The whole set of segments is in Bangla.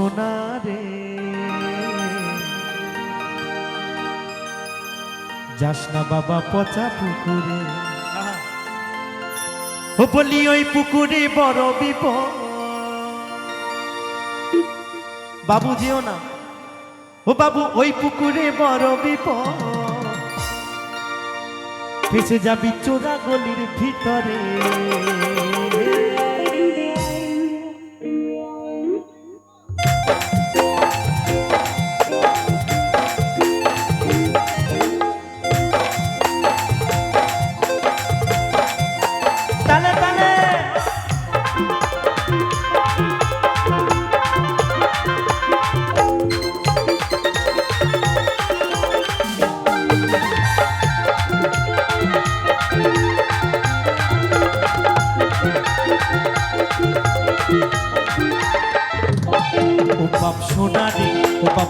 সোনা রে যাস না বাবা পচা পুকুরে। ও বলি, ওই পুকুরে বড় বিপদ। বাবু, যেও না। ও বাবু, ওই পুকুরে বড় বিপদ। ফেসে যাবি চোরা গলির ভিতরে।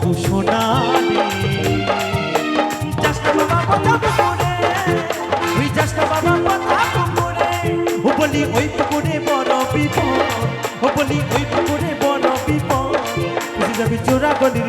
বাবু সোনা ও বলি ওই পুকুরে বড় বিপদ। ও বলি ওই পুকুরে বড় বিপদ। চোরা গলির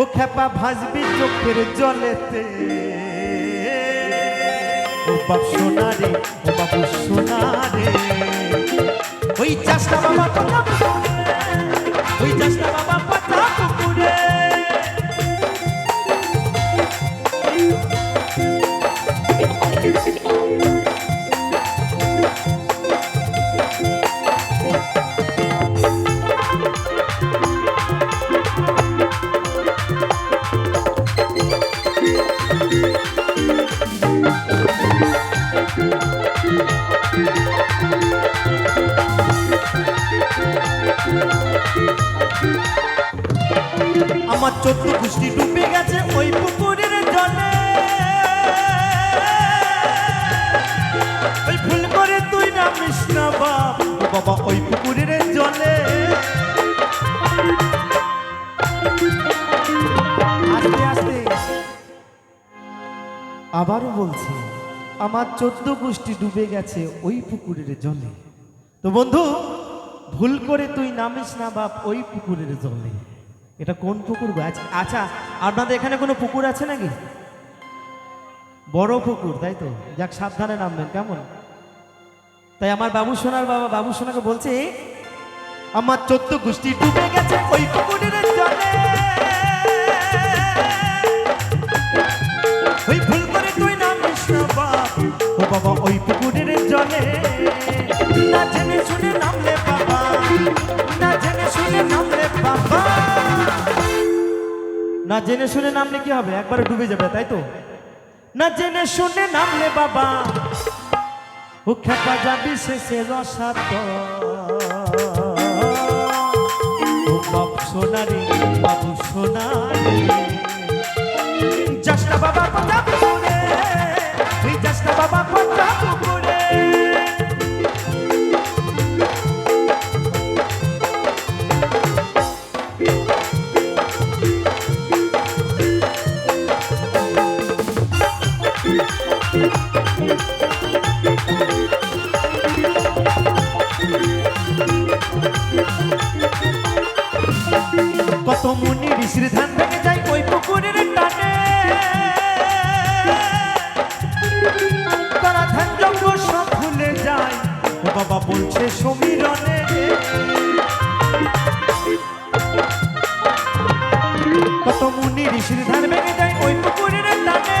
ও খেপা ভাসবি চোখের জলেতে। ও বাপ সোনারে, ও বাবু সোনারে। ওই চাষটা বাবা, ওই চাষটা বাবা কুষ্টি ডুবে গেছে ওই পুকুরের জলে। ওই ভুল করে তুই না বাবা, ওই পুকুরের জলে। আস্তে আস্তে। আবারও বলছি, আমার চোদ্দ গোষ্ঠী ডুবে গেছে ওই পুকুরের জলে। তো বন্ধু, ভুল করে তুই নামিস না বাপ ওই পুকুরের জলে। এটা কোন পুকুর গো? আচ্ছা আচ্ছা আপনাদের এখানে কোনো পুকুর আছে নাকি? বড় পুকুর, তাই তো? যাক, সাবধানে নামবেন, কেমন? তাই আমার বাবু সোনার বাবা, বাবু সোনাকে বলছে, আমার চোদ্দ গোষ্ঠী ডুবে গেছে ওই পুকুরের জলে। ওই ভুল করে তুই নাম ও বাবা ওই পুকুরের জলে। না জেনে শুনে নামলে বাবা, না জেনে শুনে নামলে বাবা। না জেনে শুনে নামলে কি হবে? একবারে ডুবে যাবে, তাই তো? না জেনে শুনে নামলে বাবা, ও খেপা যাবি শেষে রসাত। সোনারি, বাবু সোনারি। যাসনা বাবা, কথা তুই যাসনা বাবা, কথা কত মুনি ঋষির ধান ভেঙে যায় ওই পুকুরের টানে। তারা ধান যজ্ঞ সব ভুলে যায় বাবা বলছে সমীরণে। কত মুনি ঋষির ধান ভেঙে যায় ওই পুকুরের টানে।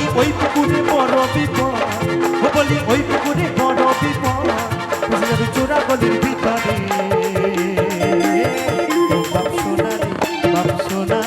বলি ওই পুকুরে বড় বিপদ। ও বলি ওই পুকুরে বড় বিপদ। বুঝে যাবি চোরা গলির ভিতরে। ও বাপ সোনা